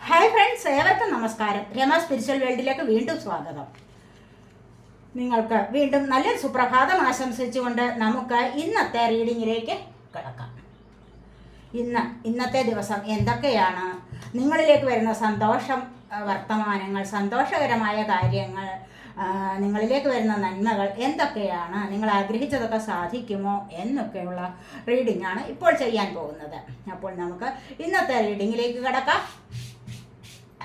Hi friends ഏവർക്കും നമസ്കാരം. Rama spiritual വേൾഡിലേക്ക് വീണ്ടും സ്വാഗതം. നിങ്ങൾക്ക് വീണ്ടും നല്ല സുപ്രഭാതം ആശംസിച്ചുകൊണ്ട് നമുക്ക് ഇന്നത്തെ റീഡിങ്ങിലേക്ക് കിടക്കാം. ഇന്ന് ഇന്നത്തെ ദിവസം എന്തൊക്കെയാണ്? നിങ്ങളിലേക്ക് വരുന്ന സന്തോഷം വർത്തമാനങ്ങൾ സന്തോഷകരമായ കാര്യങ്ങൾ നിങ്ങളിലേക്ക് വരുന്ന നന്മകൾ എന്തൊക്കെയാണ്? നിങ്ങൾ ആഗ്രഹിച്ചതൊക്കെ സാധിക്കുമോ? എന്നൊക്കെയുള്ള റീഡിംഗ് ആണ് ഇപ്പോൾ ചെയ്യാൻ പോകുന്നത്. അപ്പോൾ നമുക്ക് ഇന്നത്തെ റീഡിങ്ങിലേക്ക് കിടക്കാം.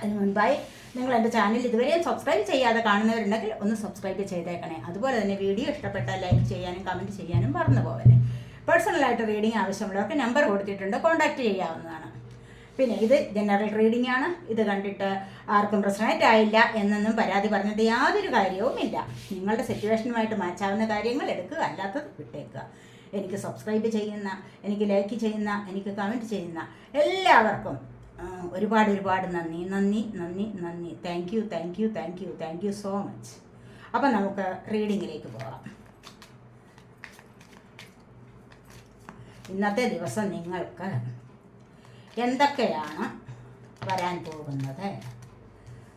അതിന് മുൻപായി നിങ്ങൾ എന്റെ ചാനൽ ഇതുവരെയും സബ്സ്ക്രൈബ് ചെയ്യാതെ കാണുന്നവരുണ്ടെങ്കിൽ ഒന്ന് സബ്സ്ക്രൈബ് ചെയ്തേക്കണേ. അതുപോലെ തന്നെ വീഡിയോ ഇഷ്ടപ്പെട്ടാൽ ലൈക്ക് ചെയ്യാനും കമന്റ് ചെയ്യാനും മറന്നു പോകല്ലേ പേഴ്സണലായിട്ട് റീഡിംഗ് ആവശ്യമുള്ളവർക്ക് നമ്പർ കൊടുത്തിട്ടുണ്ട് കോൺടാക്റ്റ് ചെയ്യാവുന്നതാണ്. പിന്നെ ഇത് ജനറൽ റീഡിംഗ് ആണ്. ഇത് കണ്ടിട്ട് ആർക്കും പ്രശ്നമായിട്ട് ആയില്ല എന്നൊന്നും പരാതി പറഞ്ഞിട്ട് യാതൊരു കാര്യവുമില്ല നിങ്ങളുടെ സിറ്റുവേഷനുമായിട്ട് മാച്ചാവുന്ന കാര്യങ്ങൾ എടുക്കുക അല്ലാത്തത് വിട്ടേക്കുക. എനിക്ക് സബ്സ്ക്രൈബ് ചെയ്യുന്ന എനിക്ക് ലൈക്ക് ചെയ്യുന്ന എനിക്ക് കമന്റ് ചെയ്യുന്ന എല്ലാവർക്കും ഒരുപാട് ഒരുപാട് നന്ദി നന്ദി നന്ദി നന്ദി. Thank you thank you thank you thank you so much അപ്പം നമുക്ക് റീഡിങ്ങിലേക്ക് പോകാം ഇന്നത്തെ ദിവസം നിങ്ങൾക്ക് എന്തൊക്കെയാണ് വരാൻ പോകുന്നത്?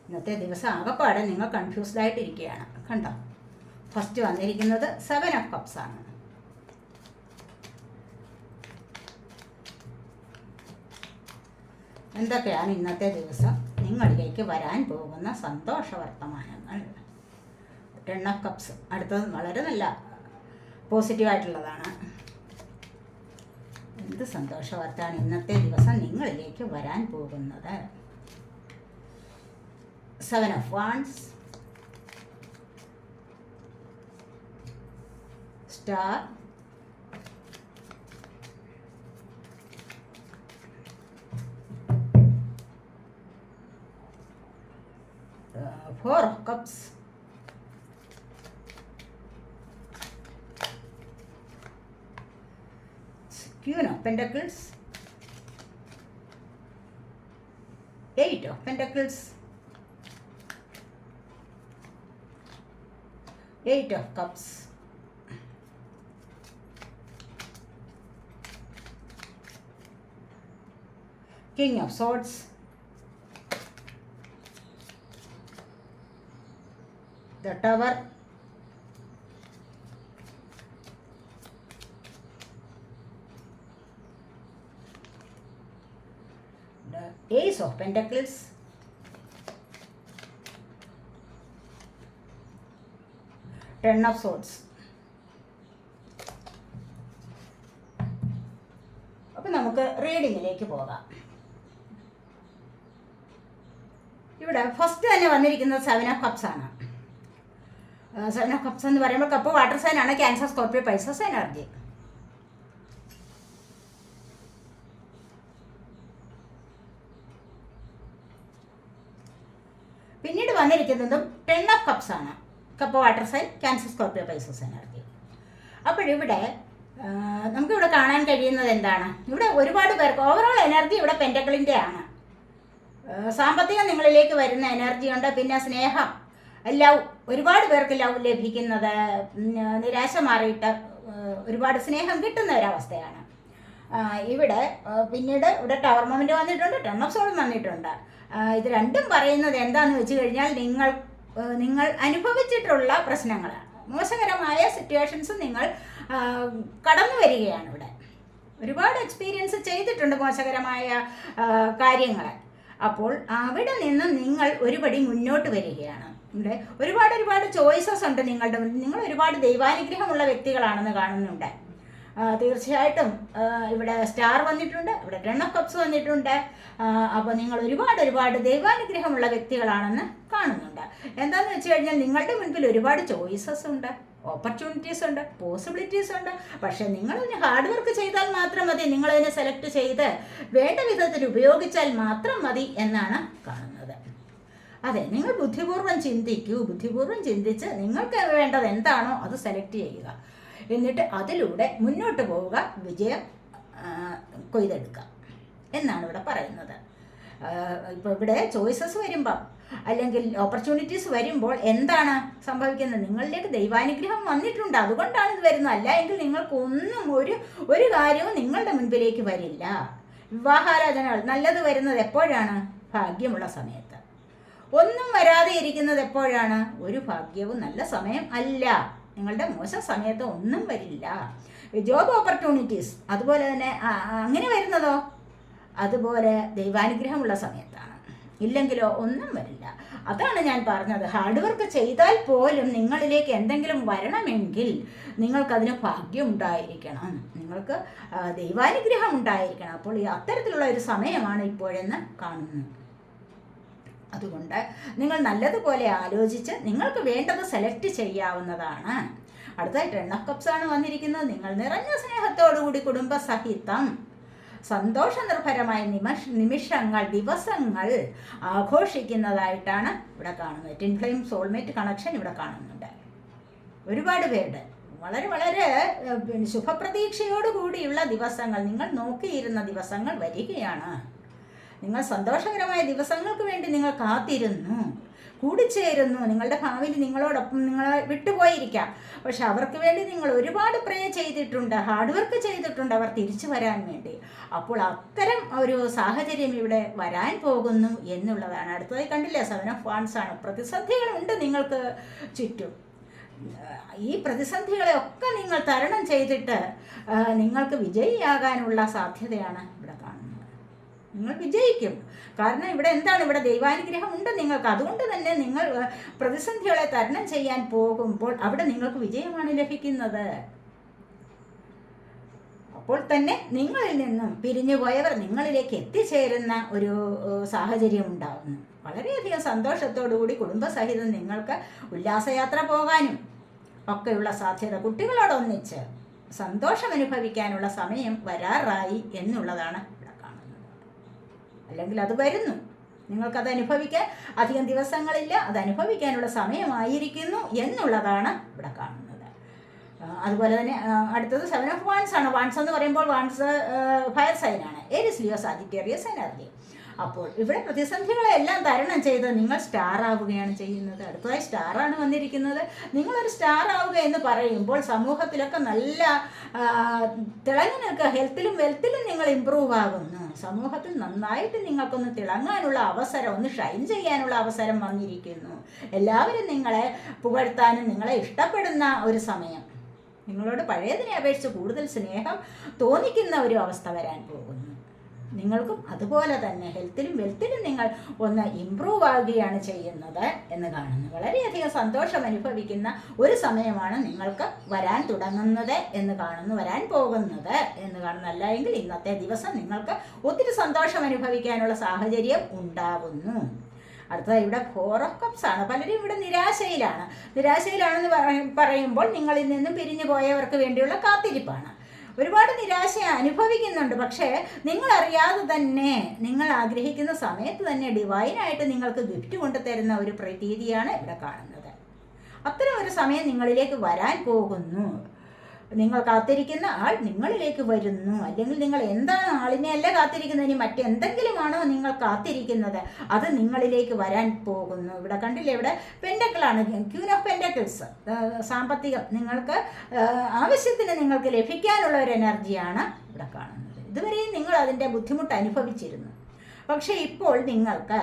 ഇന്നത്തെ ദിവസം ആകപ്പാടെ നിങ്ങൾ കൺഫ്യൂസ്ഡായിട്ടിരിക്കുകയാണ് കണ്ടോ? ഫസ്റ്റ് വന്നിരിക്കുന്നത് സെവൻ ഓഫ് കപ്സ് ആണ്. എന്തൊക്കെയാണ് ഇന്നത്തെ ദിവസം? നിങ്ങളിലേക്ക് വരാൻ പോകുന്ന സന്തോഷ വർത്തമാനങ്ങൾ. ടെൺ ഓഫ് കപ്സ് അടുത്തത് വളരെ നല്ല പോസിറ്റീവായിട്ടുള്ളതാണ് എന്ത് സന്തോഷ വാർത്തയാണ് ഇന്നത്തെ ദിവസം നിങ്ങളിലേക്ക് വരാൻ പോകുന്നത്? Seven of wands star four of cups queen of pentacles. Eight of pentacles. Eight of cups. King of swords. The Tower, the Ace of Pentacles, Ten of Swords. അപ്പം നമുക്ക് റീഡിങ്ങിലേക്ക് പോകാം. ഇവിടെ ഫസ്റ്റ് തന്നെ വന്നിരിക്കുന്നത് സെവൻ ഓഫ് കപ്സ് ആണ്. Seven of cups എന്ന് പറയുമ്പോൾ cup water sign ആണ് ക്യാൻസർ സ്കോർപ്പിയോ പൈസസ് എനർജി പിന്നീട് വന്നിരിക്കുന്നതും ടെൻ ഓഫ് കപ്സ് ആണ്. Cup water sign Cancer Scorpio Pisces energy അപ്പോഴിവിടെ നമുക്കിവിടെ കാണാൻ കഴിയുന്നത് എന്താണ്? ഇവിടെ ഒരുപാട് പേർക്ക് ഓവറോൾ എനർജി ഇവിടെ പെന്റക്കിളിന്റെ ആണ്. സാമ്പത്തികം നിങ്ങളിലേക്ക് വരുന്ന എനർജി ഉണ്ട് പിന്നെ സ്നേഹം ലവ് ഒരുപാട് പേർക്ക് ലവ് ലഭിക്കുന്നത് നിരാശ മാറിയിട്ട് ഒരുപാട് സ്നേഹം കിട്ടുന്ന ഒരവസ്ഥയാണ്. ഇവിടെ പിന്നീട് ഇവിടെ ടവർ മൊമെന്റ് വന്നിട്ടുണ്ട് ടെൺ ഓഫ് സോളും വന്നിട്ടുണ്ട്. ഇത് രണ്ടും പറയുന്നത് എന്താണെന്ന് വെച്ച് കഴിഞ്ഞാൽ നിങ്ങൾ നിങ്ങൾ അനുഭവിച്ചിട്ടുള്ള പ്രശ്നങ്ങളാണ്. മോശകരമായ സിറ്റുവേഷൻസ് നിങ്ങൾ കടന്നു വരികയാണ് ഇവിടെ. ഒരുപാട് എക്സ്പീരിയൻസ് ചെയ്തിട്ടുണ്ട് മോശകരമായ കാര്യങ്ങൾ അപ്പോൾ അവിടെ നിന്ന് നിങ്ങൾ ഒരുപടി മുന്നോട്ട് വരികയാണ്. ഇവിടെ ഒരുപാട് ഒരുപാട് ചോയ്സസ് ഉണ്ട് നിങ്ങളുടെ നിങ്ങൾ ഒരുപാട് ദൈവാനുഗ്രഹമുള്ള വ്യക്തികളാണെന്ന് കാണുന്നുണ്ട്. തീർച്ചയായിട്ടും ഇവിടെ സ്റ്റാർ വന്നിട്ടുണ്ട് ഇവിടെ ടെൺ ഓഫ് കപ്സ് വന്നിട്ടുണ്ട്. അപ്പോൾ നിങ്ങൾ ഒരുപാട് ഒരുപാട് ദൈവാനുഗ്രഹമുള്ള വ്യക്തികളാണെന്ന് കാണുന്നുണ്ട്. എന്താണെന്ന് വെച്ച് കഴിഞ്ഞാൽ നിങ്ങളുടെ മുൻപിൽ ഒരുപാട് ചോയ്സസ് ഉണ്ട്. ഓപ്പർച്യൂണിറ്റീസ് ഉണ്ട് പോസിബിലിറ്റീസ് ഉണ്ട്. പക്ഷേ നിങ്ങളതിന് ഹാർഡ് വർക്ക് ചെയ്താൽ മാത്രം മതി. നിങ്ങളതിനെ സെലക്ട് ചെയ്ത് വേണ്ട വിധത്തിൽ ഉപയോഗിച്ചാൽ മാത്രം മതി എന്നാണ് കാണുന്നത്. അതെ നിങ്ങൾ ബുദ്ധിപൂർവം ചിന്തിക്കൂ. ബുദ്ധിപൂർവം ചിന്തിച്ച് നിങ്ങൾക്ക് വേണ്ടത് എന്താണോ അത് സെലക്ട് ചെയ്യുക. എന്നിട്ട് അതിലൂടെ മുന്നോട്ട് പോവുക വിജയം കൊയ്തെടുക്കുക. എന്നാണ് ഇവിടെ പറയുന്നത്. ഇപ്പോൾ ഇവിടെ ചോയ്സസ് വരുമ്പം അല്ലെങ്കിൽ ഓപ്പർച്യൂണിറ്റീസ് വരുമ്പോൾ എന്താണ് സംഭവിക്കുന്നത്? നിങ്ങളിലേക്ക് ദൈവാനുഗ്രഹം വന്നിട്ടുണ്ട്. അതുകൊണ്ടാണ് ഇത് വരുന്നത്. അല്ല എങ്കിൽ നിങ്ങൾക്കൊന്നും ഒരു ഒരു കാര്യവും നിങ്ങളുടെ മുൻപിലേക്ക് വരില്ല. വിവാഹാരാധനകൾ നല്ലത് വരുന്നത് എപ്പോഴാണ്? ഭാഗ്യമുള്ള സമയത്ത്. ഒന്നും വരാതെ ഇരിക്കുന്നത് എപ്പോഴാണ്? ഒരു ഭാഗ്യവും നല്ല സമയം അല്ല. നിങ്ങളുടെ മോശം സമയത്ത് ഒന്നും വരില്ല. ജോബ് ഓപ്പർച്യൂണിറ്റീസ് അതുപോലെ തന്നെ അങ്ങനെ വരുന്നതോ? അതുപോലെ ദൈവാനുഗ്രഹമുള്ള സമയത്താണ് ഇല്ലെങ്കിലോ ഒന്നും വരില്ല. അതാണ് ഞാൻ പറഞ്ഞത്. ഹാർഡ് വർക്ക് ചെയ്താൽ പോലും നിങ്ങളിലേക്ക് എന്തെങ്കിലും വരണമെങ്കിൽ നിങ്ങൾക്കതിന് ഭാഗ്യം ഉണ്ടായിരിക്കണം നിങ്ങൾക്ക് ദൈവാനുഗ്രഹം ഉണ്ടായിരിക്കണം. അപ്പോൾ ഈ അത്തരത്തിലുള്ള ഒരു സമയമാണ് ഇപ്പോഴെന്ന് കാണുന്നത് അതുകൊണ്ട് നിങ്ങൾ നല്ലതുപോലെ ആലോചിച്ച് നിങ്ങൾക്ക് വേണ്ടത് സെലക്ട് ചെയ്യാവുന്നതാണ്. അടുത്തായിട്ട് എണ്ണക്കപ്സാണ് വന്നിരിക്കുന്നത്. നിങ്ങൾ നിറഞ്ഞ സ്നേഹത്തോടുകൂടി കുടുംബസഹിതം. സന്തോഷ നിർഭരമായ നിമഷ നിമിഷങ്ങൾ ദിവസങ്ങൾ ആഘോഷിക്കുന്നതായിട്ടാണ് ഇവിടെ കാണുന്നത്. ടിൻ ഫ്ലെയിം സോൾമേറ്റ് കണക്ഷൻ ഇവിടെ കാണുന്നുണ്ട്. ഒരുപാട് പേരുടെ വളരെ വളരെ ശുഭപ്രതീക്ഷയോടുകൂടിയുള്ള ദിവസങ്ങൾ നിങ്ങൾ നോക്കിയിരുന്ന ദിവസങ്ങൾ വരികയാണ്. നിങ്ങൾ സന്തോഷകരമായ ദിവസങ്ങൾക്ക് വേണ്ടി നിങ്ങൾ കാത്തിരുന്നു. കൂടിച്ചേരുന്നു. നിങ്ങളുടെ ഭാവിയിൽ നിങ്ങളോടൊപ്പം നിങ്ങളെ വിട്ടുപോയിരിക്കാം. പക്ഷെ അവർക്ക് വേണ്ടി നിങ്ങൾ ഒരുപാട് പ്രേ ചെയ്തിട്ടുണ്ട്. ഹാർഡ് വർക്ക് ചെയ്തിട്ടുണ്ട് അവർ തിരിച്ചു വരാൻ വേണ്ടി. അപ്പോൾ അത്തരം ഒരു സാഹചര്യം ഇവിടെ വരാൻ പോകുന്നു എന്നുള്ളതാണ്. അടുത്തതായി കണ്ടില്ലേ സെവൻ ഓഫ് വാൺസ് ആണ്. പ്രതിസന്ധികളുണ്ട് നിങ്ങൾക്ക് ചുറ്റും. ഈ പ്രതിസന്ധികളെ ഒക്കെ നിങ്ങൾ തരണം ചെയ്തിട്ട് നിങ്ങൾക്ക് വിജയിയാകാനുള്ള സാധ്യതയാണ്. നിങ്ങൾ വിജയിക്കും കാരണം ഇവിടെ എന്താണ്? ഇവിടെ ദൈവാനുഗ്രഹം ഉണ്ട് നിങ്ങൾക്ക്. അതുകൊണ്ട് തന്നെ നിങ്ങൾ പ്രതിസന്ധികളെ തരണം ചെയ്യാൻ പോകുമ്പോൾ അവിടെ നിങ്ങൾക്ക് വിജയമാണ് ലഭിക്കുന്നത്. അപ്പോൾ തന്നെ നിങ്ങളിൽ നിന്നും പിരിഞ്ഞു പോയവർ നിങ്ങളിലേക്ക് എത്തിച്ചേരുന്ന ഒരു സാഹചര്യം ഉണ്ടാകുന്നു വളരെയധികം സന്തോഷത്തോടുകൂടി കുടുംബസഹിതം നിങ്ങൾക്ക് ഉല്ലാസയാത്ര പോകാനും ഒക്കെയുള്ള സാധ്യത കുട്ടികളോടൊന്നിച്ച് സന്തോഷം അനുഭവിക്കാനുള്ള സമയം വരാറായി എന്നുള്ളതാണ് അല്ലെങ്കിൽ അത് വരുന്നു. നിങ്ങൾക്കത് അനുഭവിക്കാൻ അധികം ദിവസങ്ങളില്ല അത് അനുഭവിക്കാനുള്ള സമയമായിരിക്കുന്നു എന്നുള്ളതാണ് ഇവിടെ കാണുന്നത്. അതുപോലെ തന്നെ അടുത്തത് സെവൻ ഓഫ് വാൻസ് ആണ്. വാൻസ് എന്ന് പറയുമ്പോൾ വാൻസ് ഫയർ സൈനാണ് ഏരിസ് ലിയോ സാജിറ്റേറിയസ് എനർജി അപ്പോൾ ഇവിടെ പ്രതിസന്ധികളെല്ലാം തരണം ചെയ്ത് നിങ്ങൾ സ്റ്റാർ ആവുകയാണ് ചെയ്യുന്നത്. അടുത്തതായി സ്റ്റാറാണ് വന്നിരിക്കുന്നത്. നിങ്ങളൊരു സ്റ്റാർ ആവുക എന്ന് പറയുമ്പോൾ സമൂഹത്തിലൊക്കെ നല്ല തിളങ്ങി നിൽക്കുക ഹെൽത്തിലും വെൽത്തിലും നിങ്ങൾ ഇമ്പ്രൂവ് ആകുന്നു. സമൂഹത്തിൽ നന്നായിട്ട് നിങ്ങൾക്കൊന്ന് തിളങ്ങാനുള്ള അവസരം ഒന്ന് ഷൈൻ ചെയ്യാനുള്ള അവസരം വന്നിരിക്കുന്നു. എല്ലാവരും നിങ്ങളെ പുകഴ്ത്താനും നിങ്ങളെ ഇഷ്ടപ്പെടുന്ന ഒരു സമയം. നിങ്ങളോട് പഴയതിനെ അപേക്ഷിച്ച് കൂടുതൽ സ്നേഹം തോന്നിക്കുന്ന ഒരു അവസ്ഥ വരാൻ പോകുന്നു. നിങ്ങൾക്കും അതുപോലെ തന്നെ ഹെൽത്തിലും വെൽത്തിലും നിങ്ങൾ ഒന്ന് ഇമ്പ്രൂവ് ആവുകയാണ് ചെയ്യുന്നത് എന്ന് കാണുന്നു. വളരെയധികം സന്തോഷം അനുഭവിക്കുന്ന ഒരു സമയമാണ് നിങ്ങൾക്ക് വരാൻ തുടങ്ങുന്നത് എന്ന് കാണുന്നു വരാൻ പോകുന്നത് എന്ന് കാണുന്നു. അല്ലെങ്കിൽ ഇന്നത്തെ ദിവസം നിങ്ങൾക്ക് ഒത്തിരി സന്തോഷം അനുഭവിക്കാനുള്ള സാഹചര്യം ഉണ്ടാവുന്നു. അടുത്തത് ഇവിടെ ഫോർ ഓഫ് കപ്സ് ആണ്. പലരും ഇവിടെ നിരാശയിലാണ്. നിരാശയിലാണെന്ന് പറ- പറയുമ്പോൾ നിങ്ങളിൽ നിന്നും പിരിഞ്ഞു പോയവർക്ക് വേണ്ടിയുള്ള കാത്തിരിപ്പാണ്. ഒരുപാട് നിരാശ അനുഭവിക്കുന്നുണ്ട്. പക്ഷേ നിങ്ങൾ അറിയാതെ തന്നെ നിങ്ങൾ ആഗ്രഹിക്കുന്ന സമയത്ത് തന്നെ ഡിവൈനായിട്ട് നിങ്ങൾക്ക് ഗിഫ്റ്റ് കൊണ്ടു തരുന്ന ഒരു പ്രതീതിയാണ് ഇവിടെ കാണുന്നത്. അത്തരം ഒരു സമയം നിങ്ങളിലേക്ക് വരാൻ പോകുന്നു. നിങ്ങൾ കാത്തിരിക്കുന്ന ആൾ നിങ്ങളിലേക്ക് വരുന്നു. അല്ലെങ്കിൽ നിങ്ങൾ എന്താണ് ആളിനെ അല്ല ഇനി മറ്റെന്തെങ്കിലുമാണോ നിങ്ങൾ കാത്തിരിക്കുന്നത്. അത് നിങ്ങളിലേക്ക് വരാൻ പോകുന്നു. ഇവിടെ കണ്ടില്ലേ ഇവിടെ പെൻഡക്കിളാണ് ക്യൂൻ ഓഫ് പെൻഡക്കിൾസ് സാമ്പത്തികം നിങ്ങൾക്ക് ആവശ്യത്തിന് നിങ്ങൾക്ക് ലഭിക്കാനുള്ള ഒരു എനർജിയാണ് ഇവിടെ കാണുന്നത്. ഇതുവരെയും നിങ്ങൾ അതിന്റെ ബുദ്ധിമുട്ട് അനുഭവിച്ചിരുന്നു. പക്ഷേ ഇപ്പോൾ നിങ്ങൾക്ക്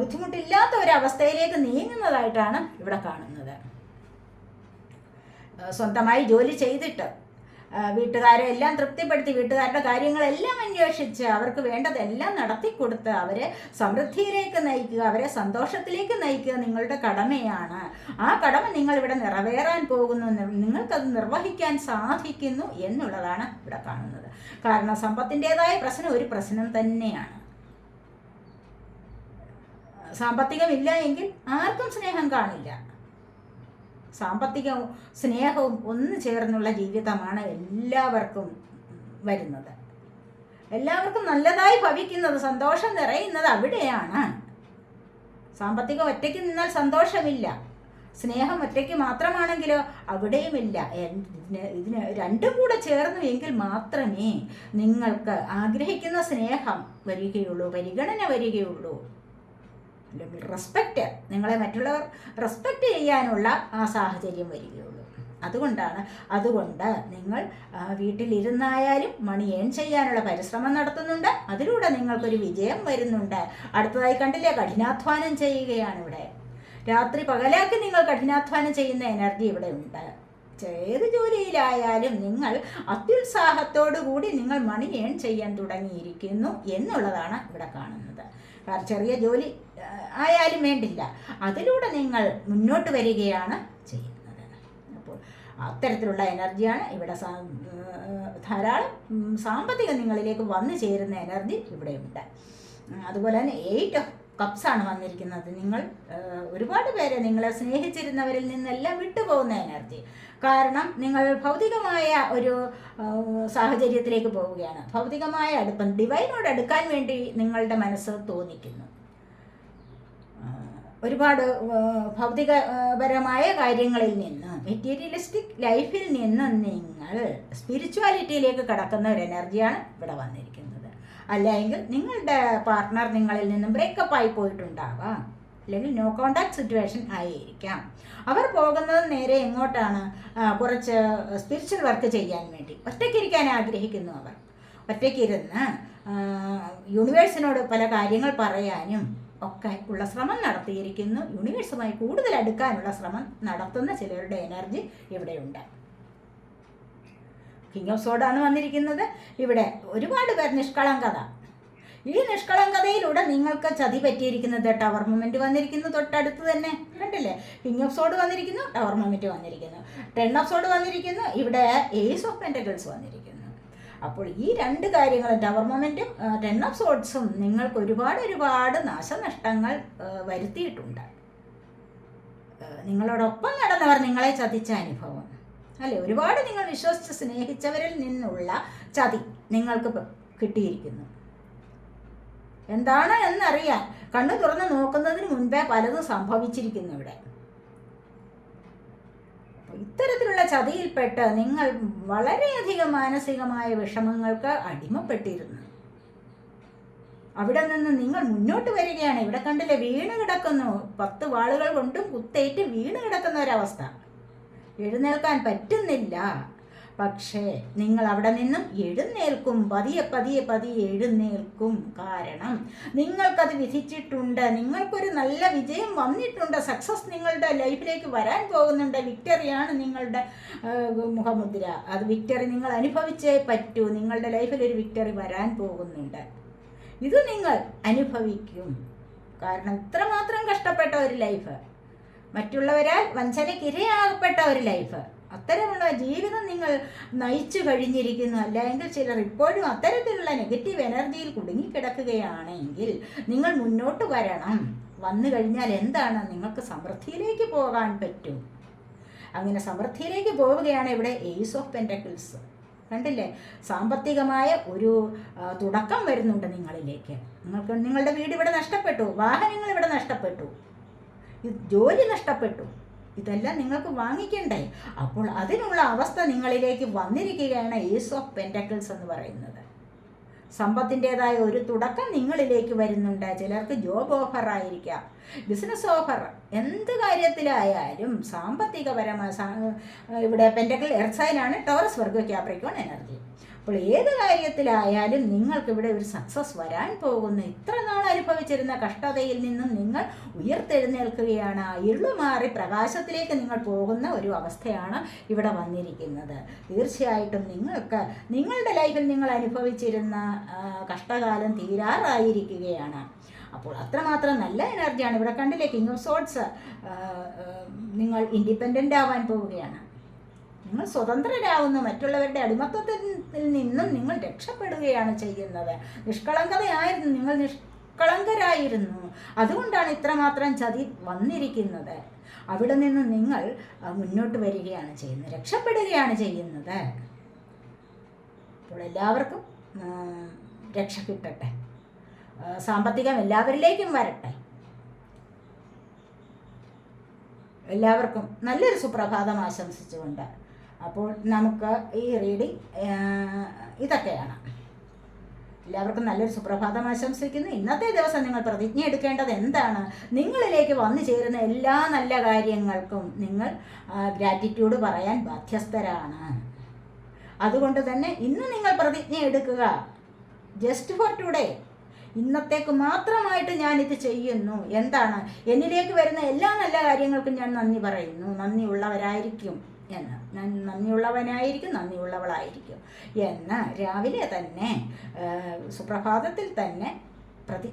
ബുദ്ധിമുട്ടില്ലാത്ത ഒരു അവസ്ഥയിലേക്ക് നീങ്ങുന്നതായിട്ടാണ് ഇവിടെ കാണുന്നത്. സ്വന്തമായി ജോലി ചെയ്തിട്ട് വീട്ടുകാരെ എല്ലാം തൃപ്തിപ്പെടുത്തി വീട്ടുകാരുടെ കാര്യങ്ങളെല്ലാം അന്വേഷിച്ച് അവർക്ക് വേണ്ടതെല്ലാം നടത്തിക്കൊടുത്ത് അവരെ സമൃദ്ധിയിലേക്ക് നയിക്കുക അവരെ സന്തോഷത്തിലേക്ക് നയിക്കുക നിങ്ങളുടെ കടമയാണ്. ആ കടമ നിങ്ങൾ ഇവിടെ നിറവേറാൻ പോകുന്നു നിങ്ങൾക്കത് നിർവഹിക്കാൻ സാധിക്കുന്നു എന്നുള്ളതാണ് ഇവിടെ കാണുന്നത്. കാരണം സമ്പത്തിന്റെതായ പ്രശ്നം ഒരു പ്രശ്നം തന്നെയാണ്. സാമ്പത്തികമില്ല എങ്കിൽ ആർക്കും സ്നേഹം കാണില്ല. സാമ്പത്തികവും സ്നേഹവും ഒന്ന് ചേർന്നുള്ള ജീവിതമാണ് എല്ലാവർക്കും വരുന്നത്. എല്ലാവർക്കും നല്ലതായി ഭവിക്കുന്നത് സന്തോഷം നിറയുന്നത് അവിടെയാണ്. സാമ്പത്തികം ഒറ്റയ്ക്ക് നിന്നാൽ സന്തോഷമില്ല. സ്നേഹം ഒറ്റയ്ക്ക് മാത്രമാണെങ്കിലോ അവിടെയുമില്ല. ഇതിന് ഇതിന് രണ്ടും കൂടെ ചേർന്നു എങ്കിൽ മാത്രമേ നിങ്ങൾക്ക് ആഗ്രഹിക്കുന്ന സ്നേഹം വരികയുള്ളൂ പരിഗണന വരികയുള്ളൂ. അല്ലെങ്കിൽ റെസ്പെക്റ്റ് നിങ്ങളെ മറ്റുള്ളവർ റെസ്പെക്റ്റ് ചെയ്യാനുള്ള ആ സാഹചര്യം വരികയുള്ളൂ. അതുകൊണ്ടാണ് അതുകൊണ്ട് നിങ്ങൾ വീട്ടിലിരുന്നായാലും മണി ഏൺ ചെയ്യാനുള്ള പരിശ്രമം നടത്തുന്നുണ്ട്. അതിലൂടെ നിങ്ങൾക്കൊരു വിജയം വരുന്നുണ്ട്. അടുത്തതായി കണ്ടില്ലേ കഠിനാധ്വാനം ചെയ്യുകയാണ് ഇവിടെ. രാത്രി പകലാക്കി നിങ്ങൾ കഠിനാധ്വാനം ചെയ്യുന്ന എനർജി ഇവിടെ ഉണ്ട്. ഏത് ജോലിയിലായാലും നിങ്ങൾ അത്യുത്സാഹത്തോടു കൂടി നിങ്ങൾ മണി ഏൺ ചെയ്യാൻ തുടങ്ങിയിരിക്കുന്നു എന്നുള്ളതാണ് ഇവിടെ കാണുന്നത്. ചെറിയ ജോലി ആയാലും വേണ്ടില്ല. അതിലൂടെ നിങ്ങൾ മുന്നോട്ട് വരികയാണ് ചെയ്യുന്നത്. അപ്പോൾ അത്തരത്തിലുള്ള എനർജിയാണ് ഇവിടെ ധാരാളം സാമ്പത്തികം നിങ്ങളിലേക്ക് വന്നു ചേരുന്ന എനർജി ഇവിടെയുണ്ട്. അതുപോലെ തന്നെ എയ്റ്റ് ഓഫ് കപ്സ് ആണ് വന്നിരിക്കുന്നത്. നിങ്ങൾ ഒരുപാട് പേരെ നിങ്ങളെ സ്നേഹിച്ചിരുന്നവരിൽ നിന്നെല്ലാം വിട്ടുപോകുന്ന എനർജി കാരണം നിങ്ങൾ ഭൗതികമായ ഒരു സാഹചര്യത്തിലേക്ക് പോവുകയാണ്. ഭൗതികമായ അടുപ്പം ഡിവൈനോട് അടുക്കാൻ വേണ്ടി നിങ്ങളുടെ മനസ്സ് തോന്നിക്കുന്നു. ഒരുപാട് ഭൗതികപരമായ കാര്യങ്ങളിൽ നിന്ന് മെറ്റീരിയലിസ്റ്റിക് ലൈഫിൽ നിന്ന് നിങ്ങൾ സ്പിരിച്വാലിറ്റിയിലേക്ക് കടക്കുന്ന ഒരു എനർജിയാണ് ഇവിടെ വന്നിരിക്കുന്നത്. അല്ലെങ്കിൽ നിങ്ങളുടെ പാർട്ട്ണർ നിങ്ങളിൽ നിന്നും ബ്രേക്കപ്പ് ആയി പോയിട്ടുണ്ടാവാം. അല്ലെങ്കിൽ നോ കോണ്ടാക്ട് സിറ്റുവേഷൻ ആയിരിക്കാം. അവർ പോകുന്നത് നേരെ എങ്ങോട്ടാണ്? കുറച്ച് സ്പിരിച്വൽ വർക്ക് ചെയ്യാൻ വേണ്ടി. ഒറ്റയ്ക്കിരിക്കാൻ ആഗ്രഹിക്കുന്നു അവർ. ഒറ്റയ്ക്കിരുന്ന് യൂണിവേഴ്സിനോട് പല കാര്യങ്ങൾ പറയാനും ഒക്കെ ഉള്ള ശ്രമം നടത്തിയിരിക്കുന്നു. യൂണിവേഴ്സുമായി കൂടുതൽ അടുക്കാനുള്ള ശ്രമം നടത്തുന്ന ചിലരുടെ എനർജി ഇവിടെയുണ്ട്. കിങ് ഓഫ് സോഡാണ് വന്നിരിക്കുന്നത്. ഇവിടെ ഒരുപാട് പേർ നിഷ്കളങ്കത. ഈ നിഷ്കളങ്കതയിലൂടെ നിങ്ങൾക്ക് ചതി പറ്റിയിരിക്കുന്നത് ടവർ മൊമെന്റ് വന്നിരിക്കുന്നു. തൊട്ടടുത്ത് തന്നെ കണ്ടില്ലേ? കിങ് ഓഫ് സോഡ് വന്നിരിക്കുന്നു ടവർ മൊമെന്റ് വന്നിരിക്കുന്നു. ടെൻ ഓഫ് സോഡ് വന്നിരിക്കുന്നു ഇവിടെ ഏസ് ഓഫ് പെന്റക്കിൾസ് വന്നിരിക്കുന്നു. അപ്പോൾ ഈ രണ്ട് കാര്യങ്ങളും ടവർ മൊമെന്റും ടെൻ ഓഫ് സോഡ്സും നിങ്ങൾക്ക് ഒരുപാട് ഒരുപാട് നാശനഷ്ടങ്ങൾ വരുത്തിയിട്ടുണ്ട്. നിങ്ങളോടൊപ്പം നടന്നവർ നിങ്ങളെ ചതിച്ച അനുഭവം. അല്ലെ? ഒരുപാട് നിങ്ങൾ വിശ്വസിച്ച് സ്നേഹിച്ചവരിൽ നിന്നുള്ള ചതി നിങ്ങൾക്ക് കിട്ടിയിരിക്കുന്നു. എന്താണ് എന്നറിയാൻ. കണ്ണു തുറന്ന് നോക്കുന്നതിന് മുൻപേ പലതും സംഭവിച്ചിരിക്കുന്നു ഇവിടെ. ഇത്തരത്തിലുള്ള ചതിയിൽപ്പെട്ട് നിങ്ങൾ വളരെയധികം മാനസികമായ വിഷമങ്ങൾക്ക് അടിമപ്പെട്ടിരുന്നു. അവിടെ നിന്ന് നിങ്ങൾ മുന്നോട്ട് വരികയാണ്. ഇവിടെ കണ്ടില്ലേ വീണ് കിടക്കുന്നു. പത്ത് വാളുകൾ കൊണ്ടും കുത്തേറ്റ് വീണ് കിടക്കുന്ന ഒരവസ്ഥ. എഴുന്നേൽക്കാൻ പറ്റുന്നില്ല. പക്ഷേ നിങ്ങൾ അവിടെ നിന്നും എഴുന്നേൽക്കും. പതിയെ പതിയെ പതിയെ എഴുന്നേൽക്കും. കാരണം നിങ്ങൾക്കത് വിധിച്ചിട്ടുണ്ട്. നിങ്ങൾക്കൊരു നല്ല വിജയം വന്നിട്ടുണ്ട്. സക്സസ് നിങ്ങളുടെ ലൈഫിലേക്ക് വരാൻ പോകുന്നുണ്ട്. വിക്ടറിയാണ് നിങ്ങളുടെ മുഖമുദ്ര. അത് വിക്ടറി നിങ്ങൾ അനുഭവിച്ചേ പറ്റൂ. നിങ്ങളുടെ ലൈഫിൽ ഒരു വിക്ടറി വരാൻ പോകുന്നുണ്ട്. ഇത് നിങ്ങൾ അനുഭവിക്കും. കാരണം ഇത്രമാത്രം കഷ്ടപ്പെട്ട ഒരു ലൈഫ്. മറ്റുള്ളവരാൽ വഞ്ചനയ്ക്കിരയാകപ്പെട്ട ഒരു ലൈഫ് അത്തരമുള്ള ജീവിതം നിങ്ങൾ നയിച്ചു കഴിഞ്ഞിരിക്കുന്നു. അല്ലെങ്കിൽ ചിലർ ഇപ്പോഴും അത്തരത്തിലുള്ള നെഗറ്റീവ് എനർജിയിൽ കുടുങ്ങിക്കിടക്കുകയാണെങ്കിൽ നിങ്ങൾ മുന്നോട്ട് വരണം. വന്നു കഴിഞ്ഞാൽ എന്താണ്? നിങ്ങൾക്ക് സമൃദ്ധിയിലേക്ക് പോകാൻ പറ്റും. അങ്ങനെ സമൃദ്ധിയിലേക്ക് പോവുകയാണ് ഇവിടെ എയ്സ് ഓഫ് പെന്റക്കിൾസ് കണ്ടില്ലേ? സാമ്പത്തികമായ ഒരു തുടക്കം വരുന്നുണ്ട് നിങ്ങളിലേക്ക്. നിങ്ങൾക്ക് നിങ്ങളുടെ വീട് ഇവിടെ നഷ്ടപ്പെട്ടു. വാഹനങ്ങൾ ഇവിടെ നഷ്ടപ്പെട്ടു. ജോലി നഷ്ടപ്പെട്ടു. ഇതെല്ലാം നിങ്ങൾക്ക് വാങ്ങിക്കണ്ടേ? അപ്പോൾ അതിനുള്ള അവസ്ഥ നിങ്ങളിലേക്ക് വന്നിരിക്കുകയാണ് ഈസ് ഓഫ് പെന്റക്കിൾസ് എന്ന് പറയുന്നത്. സമ്പത്തിന്റെതായ ഒരു തുടക്കം നിങ്ങളിലേക്ക് വരുന്നുണ്ട്. ചിലർക്ക് ജോബ് ഓഫർ ആയിരിക്കാം. ബിസിനസ് ഓഫർ എന്ത് കാര്യത്തിലായാലും സാമ്പത്തികപരമായ ഇവിടെ പെന്റക്കിൾ എർസൈനാണ് ടോറസ് വർഗ ക്യാപ്രിക്കോൺ എനർജി അപ്പോൾ ഏത് കാര്യത്തിലായാലും നിങ്ങൾക്ക് ഇവിടെ ഒരു സക്സസ് വരാൻ പോകുന്നു. ഇത്ര നാൾ അനുഭവിച്ചിരുന്ന കഷ്ടതയിൽ നിന്നും നിങ്ങൾ ഉയർത്തെഴുന്നേൽക്കുകയാണ്. ഇരുൾ മാറി പ്രകാശത്തിലേക്ക് നിങ്ങൾ പോകുന്ന ഒരു അവസ്ഥയാണ് ഇവിടെ വന്നിരിക്കുന്നത്. തീർച്ചയായിട്ടും നിങ്ങൾക്ക് നിങ്ങളുടെ ലൈഫിൽ നിങ്ങൾ അനുഭവിച്ചിരുന്ന കഷ്ടകാലം തീരാറായിരിക്കുകയാണ്. അപ്പോൾ അത്രമാത്രം നല്ല എനർജിയാണ് ഇവിടെ കണ്ടില്ലേ കിങ് ഓഫ് സോട്ട്സ് നിങ്ങൾ ഇൻഡിപെൻഡന്റ് ആവാൻ പോവുകയാണ്. നിങ്ങൾ സ്വതന്ത്രരാകുന്നു മറ്റുള്ളവരുടെ അടിമത്വത്തിൽ നിന്നും നിങ്ങൾ രക്ഷപ്പെടുകയാണ് ചെയ്യുന്നത്. നിഷ്കളങ്കതയായിരുന്നു നിങ്ങൾ നിഷ്കളങ്കരായിരുന്നു. അതുകൊണ്ടാണ് ഇത്രമാത്രം ചതി വന്നിരിക്കുന്നത്. അവിടെ നിന്ന് നിങ്ങൾ മുന്നോട്ട് വരികയാണ് ചെയ്യുന്നത് രക്ഷപ്പെടുകയാണ് ചെയ്യുന്നത്. അപ്പോൾ എല്ലാവർക്കും രക്ഷ കിട്ടട്ടെ. സാമ്പത്തികം എല്ലാവരിലേക്കും വരട്ടെ. എല്ലാവർക്കും നല്ലൊരു സുപ്രഭാതം ആശംസിച്ചുകൊണ്ട് അപ്പോൾ നമുക്ക് ഈ റീഡിങ് ഇതൊക്കെയാണ്. എല്ലാവർക്കും നല്ലൊരു സുപ്രഭാതം ആശംസിക്കുന്നു. ഇന്നത്തെ ദിവസം നിങ്ങൾ പ്രതിജ്ഞ എടുക്കേണ്ടത് എന്താണ്? നിങ്ങളിലേക്ക് വന്നു ചേരുന്ന എല്ലാ നല്ല കാര്യങ്ങൾക്കും നിങ്ങൾ ഗ്രാറ്റിറ്റ്യൂഡ് പറയാൻ ബാധ്യസ്ഥരാണ്. അതുകൊണ്ട് തന്നെ ഇന്ന് നിങ്ങൾ പ്രതിജ്ഞ എടുക്കുക. ജസ്റ്റ് ഫോർ ടുഡേ ഇന്നത്തേക്ക് മാത്രമായിട്ട് ഞാനിത് ചെയ്യുന്നു. എന്താണ്? എന്നിലേക്ക് വരുന്ന എല്ലാ നല്ല കാര്യങ്ങൾക്കും ഞാൻ നന്ദി പറയുന്നു. നന്ദിയുള്ളവരായിരിക്കും. എന്ന് നന്ദിയുള്ളവനായിരിക്കും നന്ദിയുള്ളവളായിരിക്കും. എന്ന് രാവിലെ തന്നെ സുപ്രഭാതത്തിൽ തന്നെ പ്രതി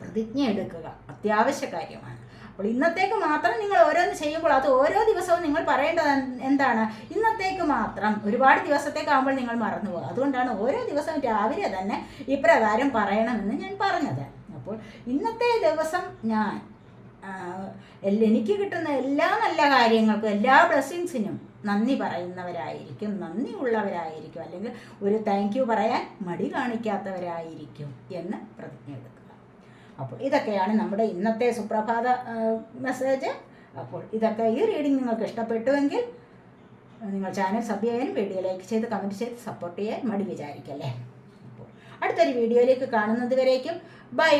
പ്രതിജ്ഞ എടുക്കുക. അത്യാവശ്യ കാര്യമാണ്. അപ്പോൾ ഇന്നത്തേക്ക് മാത്രം നിങ്ങൾ ഓരോന്ന് ചെയ്യുമ്പോൾ അത് ഓരോ ദിവസവും നിങ്ങൾ പറയേണ്ടത് എന്താണ്? ഇന്നത്തേക്ക് മാത്രം ഒരുപാട് ദിവസത്തേക്കാകുമ്പോൾ നിങ്ങൾ മറന്നു പോകും. അതുകൊണ്ടാണ് ഓരോ ദിവസവും രാവിലെ തന്നെ ഇപ്രകാരം പറയണമെന്ന് ഞാൻ പറഞ്ഞത്. അപ്പോൾ ഇന്നത്തെ ദിവസം ഞാൻ എനിക്ക് കിട്ടുന്ന എല്ലാ നല്ല കാര്യങ്ങൾക്കും എല്ലാ ബ്ലെസ്സിങ്സിനും നന്ദി പറയുന്നവരായിരിക്കും നന്ദി ഉള്ളവരായിരിക്കും അല്ലെങ്കിൽ ഒരു താങ്ക് യു പറയാൻ മടി കാണിക്കാത്തവരായിരിക്കും എന്ന് പ്രതിജ്ഞ എടുക്കുക. അപ്പോൾ ഇതൊക്കെയാണ് നമ്മുടെ ഇന്നത്തെ സുപ്രഭാത മെസ്സേജ് അപ്പോൾ ഇതൊക്കെ ഈ റീഡിംഗ് നിങ്ങൾക്ക് ഇഷ്ടപ്പെട്ടുവെങ്കിൽ നിങ്ങൾ ചാനൽ സബ് ചെയ്യാനും വീഡിയോ ലൈക്ക് ചെയ്ത് കമന്റ് ചെയ്ത് സപ്പോർട്ട് ചെയ്യാൻ മടി വിചാരിക്കല്ലേ? അപ്പോൾ അടുത്തൊരു വീഡിയോയിലേക്ക് കാണുന്നത് വരേക്കും. ബൈ